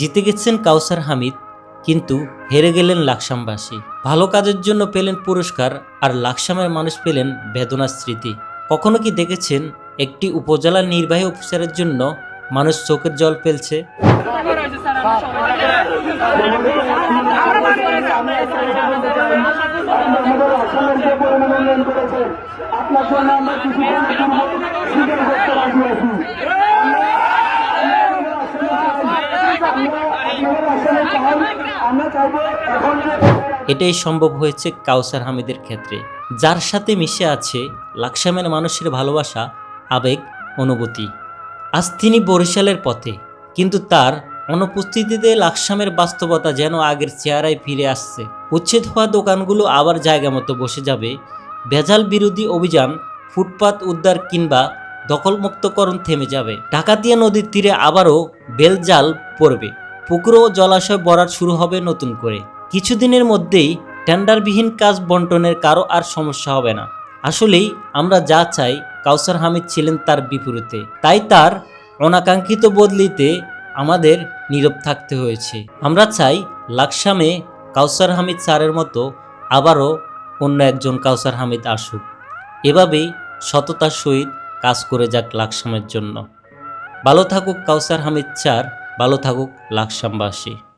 জিতে গেছেন কাউসার হামিদ, কিন্তু হেরে গেলেন লাকসামবাসী। ভালো কাজের জন্য পেলেন পুরস্কার আর লাকসামের মানুষ পেলেন বেদনার স্মৃতি। কখনো কি দেখেছেন একটি উপজেলা নির্বাহী অফিসারের জন্য মানুষ চোখের জল ফেলছে? আপনার জন্য আমরা এটাই সম্ভব হয়েছে কাউসার হামিদের ক্ষেত্রে, যার সাথে মিশে আছে লাকসামের মানুষের ভালোবাসা, আবেগ, অনুভূতি। আজ তিনি বরিশালের পথে, কিন্তু তার অনুপস্থিতিতে লাকসামের বাস্তবতা যেন আগের চেহারায় ফিরে আসছে। উচ্ছেদ হওয়া দোকানগুলো আবার জায়গা মতো বসে যাবে। ভেজাল বিরোধী অভিযান, ফুটপাত উদ্ধার কিংবা দখলমুক্তকরণ থেমে যাবে। ডাকাতিয়া নদীর তীরে আবারও বেলজাল পড়বে। পুকুর ও জলাশয় ভরাট শুরু হবে নতুন করে। কিছুদিনের মধ্যেই টেন্ডারবিহীন কাজ বন্টনের কারও আর সমস্যা হবে না। আসলেই আমরা যা চাই, কাউসার হামিদ ছিলেন তার বিপরীতে। তাই তার অনাকাঙ্ক্ষিত বদলিতে আমাদের নীরব থাকতে হয়েছে। আমরা চাই লাকসামে কাউসার হামিদ স্যারের মতো আবারও অন্য একজন কাউসার হামিদ আসুক। এভাবেই সততার সহিত কাজ করে যাক লাকসামের জন্য। ভালো থাকুক কাউসার হামিদ স্যার। ভালো থাকুক লাকসামবাসী